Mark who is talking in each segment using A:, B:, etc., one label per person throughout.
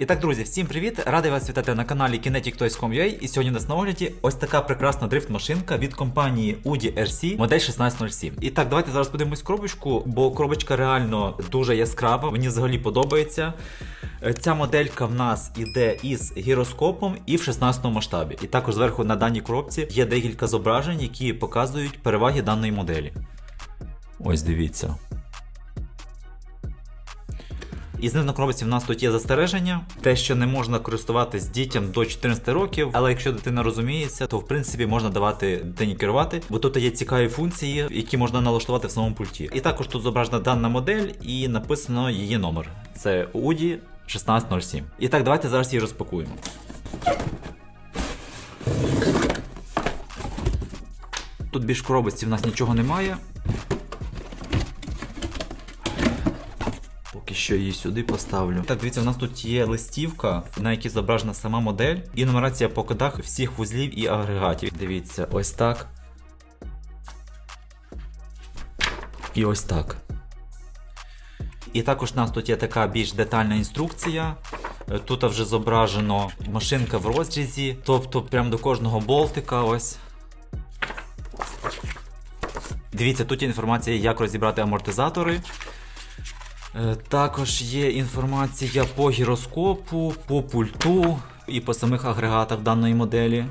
A: І так, друзі, всім привіт! Радий вас вітати на каналі Kinetic.Toys.com.ua І сьогодні нас на огляді ось така прекрасна дрифт-машинка від компанії Audi RC модель 1607. І так, давайте зараз подивимось коробочку, бо коробочка реально дуже яскрава, мені взагалі подобається. Е, Ця моделька в нас іде із гіроскопом і в 16 масштабі. І також зверху на даній коробці є декілька зображень, які показують переваги даної моделі. Ось дивіться. І знизу на в нас тут є застереження, те, що не можна користуватись дітям до 14 років, але якщо дитина розуміється, то в принципі можна давати дитині керувати, бо тут є цікаві функції, які можна налаштувати в самому пульті. І також тут зображена дана модель і написано її номер. Це Audi 1607. І так, давайте зараз її розпакуємо. Тут більш в в нас нічого немає. Поки що її сюди поставлю. Так, дивіться, у нас тут є листівка, на якій зображена сама модель, і нумерація по кодах всіх вузлів і агрегатів. Дивіться, ось так. І ось так. І також у нас тут є така більш детальна інструкція. Тут вже зображено машинка в розрізі, тобто прямо до кожного болтика ось. Дивіться, тут є інформація, як розібрати амортизатори. Е, Також є інформація по гіроскопу, по пульту і по самих агрегатах даної моделі.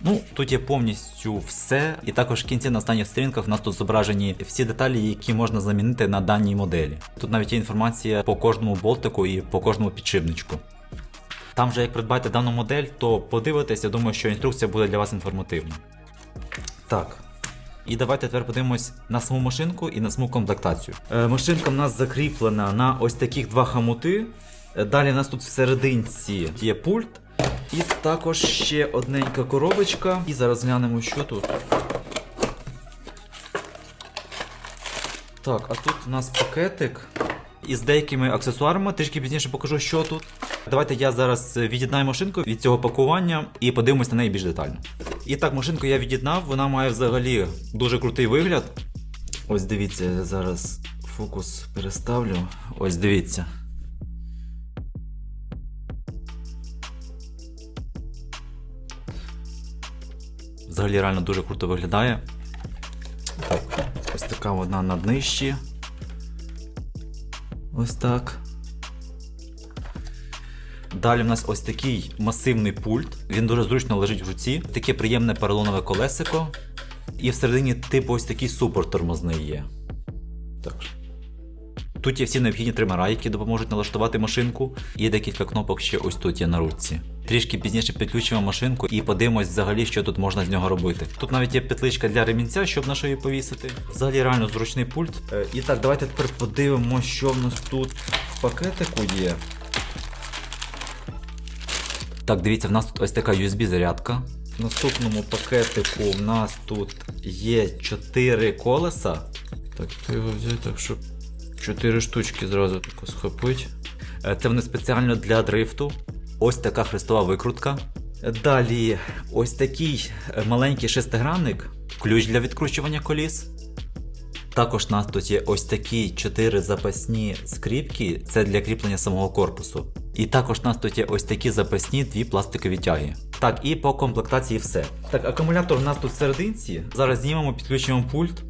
A: Ну, тут є повністю все. І також в кінці на останніх сторінках в нас тут зображені всі деталі, які можна замінити на даній моделі. Тут навіть є інформація по кожному болтику і по кожному підшипничку. Там же, як придбаєте дану модель, то подивитесь, я думаю, що інструкція буде для вас інформативна. Так. І давайте тепер подивимось на саму машинку і на саму комплектацію. Е, машинка в нас закріплена на ось таких два хамути. Е, Далі в нас тут всерединці є пульт. І також ще одненька коробочка. І зараз глянемо, що тут. Так, а тут у нас пакетик із деякими аксесуарами. Трішки пізніше покажу, що тут. Давайте я зараз від'єднаю машинку від цього пакування і подивимось на неї більш детально. І так, машинку я від'єднав, вона має взагалі дуже крутий вигляд. Ось дивіться, я зараз фокус переставлю. Ось дивіться. Взагалі реально дуже круто виглядає. Так, ось така вона на днищі. Ось так. Далі в нас ось такий масивний пульт. Він дуже зручно лежить в руці. Таке приємне поролонове колесико. І всередині типу ось такий супорт тормозний є. Так. Тут є всі необхідні тримера, які допоможуть налаштувати машинку. І декілька кнопок ще ось тут є на ручці. Трішки пізніше підключимо машинку і подивимось взагалі, що тут можна з нього робити. Тут навіть є петличка для ремінця, щоб на шию повісити. Взагалі реально зручний пульт. Е, І так, давайте тепер подивимося, що в нас тут в пакетику є. Так, дивіться, в нас тут ось така USB-зарядка. В наступному пакетику в нас тут є 4 колеса. Так, його взяти, так щоб 4 штучки зразу тако схопить. Е, Це вони спеціально для дрифту. Ось така хрестова викрутка. Далі ось такий е, маленький шестигранник, ключ для відкручування коліс. Також у нас тут є ось такі 4 запасні скріпки, це для кріплення самого корпусу. І також у нас тут є ось такі запасні дві пластикові тяги. Так, і по комплектації все. Так, акумулятор у нас тут в серединці. Зараз знімемо, підключимо пульт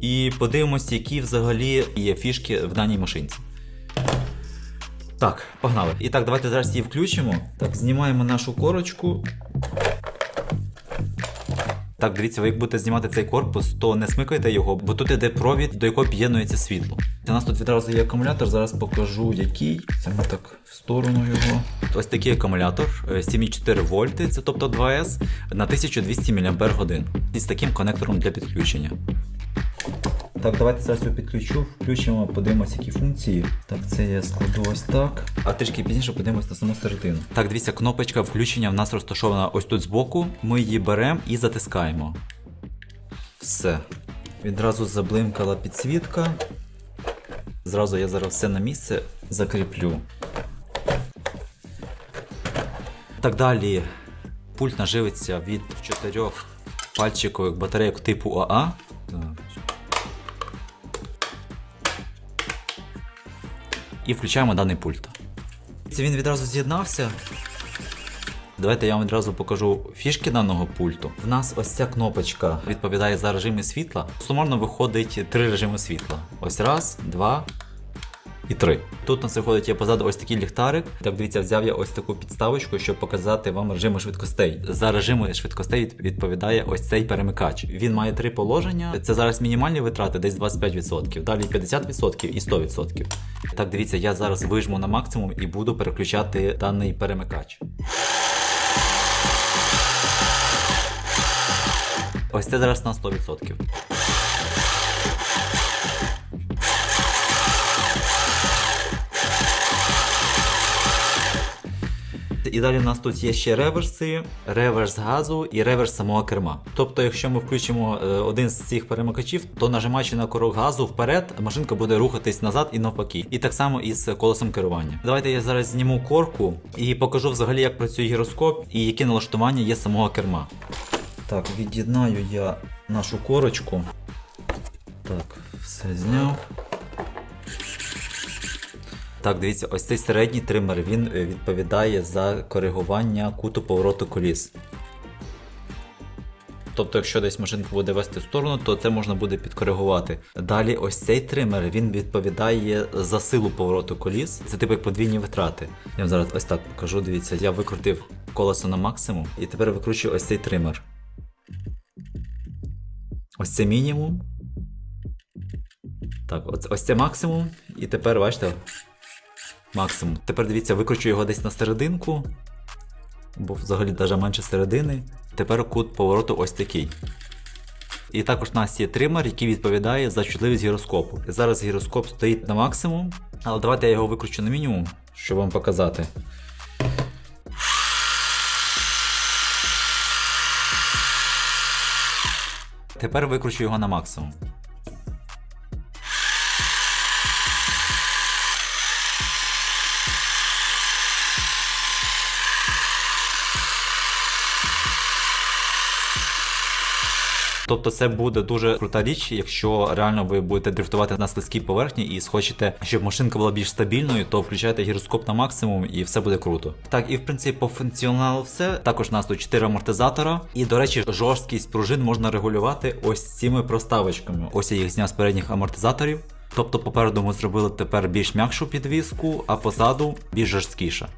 A: і подивимося, які взагалі є фішки в даній машинці. Так, погнали. І так, давайте зараз її включимо. Так, знімаємо нашу корочку. Так, дивіться, ви як будете знімати цей корпус, то не смикайте його, бо тут іде провід, до якого під'єднується світло. У нас тут відразу є акумулятор, зараз покажу який. Це ми так в сторону його. Ось такий акумулятор е, 7,4 вольти, це тобто 2С, на 1200 мАч. І з таким конектором для підключення. Так, давайте зараз його підключу, включимо, подивимося, які функції. Так, це я складу ось так. А трішки пізніше подивимось на саму середину. Так, дивіться, кнопочка включення в нас розташована ось тут збоку. Ми її беремо і затискаємо. Все. Відразу заблимкала підсвітка. Зразу я зараз все на місце закріплю. Так далі. Пульт наживиться від чотирьох пальчикових батарейок типу АА. І включаємо даний пульт. Це він відразу з'єднався. Давайте я вам відразу покажу фішки даного пульту. В нас ось ця кнопочка відповідає за режими світла. Сумарно виходить три режими світла. Ось раз, два і три. Тут у нас виходить є позаду ось такий ліхтарик. Так дивіться, взяв я ось таку підставочку, щоб показати вам режими швидкостей. За режими швидкостей відповідає ось цей перемикач. Він має три положення. Це зараз мінімальні витрати, десь 25%, далі 50% і 100%. Так, дивіться, я зараз вижму на максимум і буду переключати даний перемикач. Ось це зараз на 100%. І далі у нас тут є ще реверси, реверс газу і реверс самого керма. Тобто, якщо ми включимо е, один з цих перемикачів, то нажимаючи на курок газу вперед, машинка буде рухатись назад і навпаки. І так само із колесом керування. Давайте я зараз зніму корку і покажу взагалі, як працює гіроскоп і які налаштування є самого керма. Так, від'єднаю я нашу корочку. Так, все зняв. Так, дивіться, ось цей середній тример він е, відповідає за коригування куту повороту коліс. Тобто, якщо десь машинка буде вести в сторону, то це можна буде підкоригувати. Далі, ось цей тример він відповідає за силу повороту коліс. Це типу як подвійні витрати. Я вам зараз ось так покажу. Дивіться, я викрутив колесо на максимум і тепер викручую ось цей тример. Ось це мінімум. Так, ось, ось це максимум. І тепер бачите, максимум. Тепер дивіться, викручу його десь на серединку, бо взагалі навіть менше середини. Тепер кут повороту ось такий. І також у нас є тример, який відповідає за чутливість гіроскопу. Зараз гіроскоп стоїть на максимум, але давайте я його викручу на мінімум, щоб вам показати. Тепер викручу його на максимум. Тобто це буде дуже крута річ, якщо реально ви будете дрифтувати на слизькій поверхні і схочете, щоб машинка була більш стабільною, то включайте гіроскоп на максимум і все буде круто. Так, і в принципі по функціоналу все. Також у нас тут 4 амортизатора. І, до речі, жорсткість пружин можна регулювати ось цими проставочками. Ось я їх зняв з передніх амортизаторів. Тобто попереду ми зробили тепер більш м'якшу підвіску, а позаду більш жорсткіша.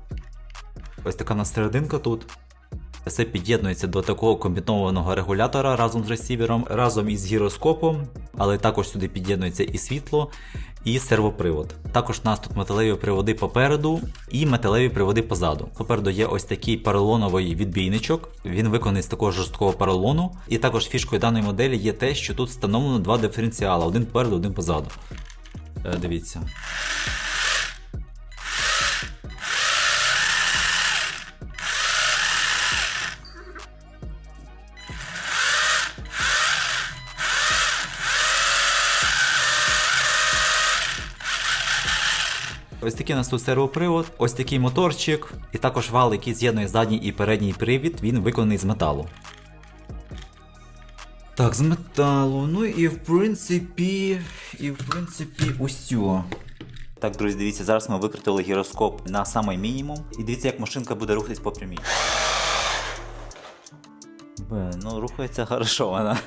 A: Ось така у нас серединка тут. Все під'єднується до такого комбінованого регулятора разом з ресівером, разом із гіроскопом, але також сюди під'єднується і світло, і сервопривод. Також у нас тут металеві приводи попереду і металеві приводи позаду. Попереду є ось такий поролоновий відбійничок. Він виконаний з такого жорсткого поролону. І також фішкою даної моделі є те, що тут встановлено два диференціали: один попереду, один позаду. Е, дивіться. Ось такий у нас тут сервопривод, ось такий моторчик, і також вал, який з'єднує задній і передній привід, він виконаний з металу. Так, з металу. Ну і в принципі. І в принципі, усьо. Так, друзі, дивіться, зараз ми викрутили гіроскоп на самий мінімум. І дивіться, як машинка буде рухатись по прямій. Бе, ну рухається хорошо вона.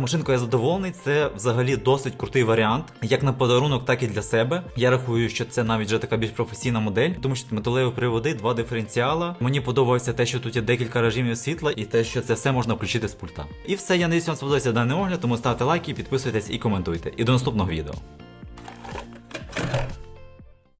A: Так, машинкою я задоволений. Це взагалі досить крутий варіант, як на подарунок, так і для себе. Я рахую, що це навіть вже така більш професійна модель, тому що металеві приводи, два диференціала. Мені подобається те, що тут є декілька режимів світла, і те, що це все можна включити з пульта. І все, я надіюсь, вам сподобається даний огляд, тому ставте лайки, підписуйтесь і коментуйте. І до наступного відео.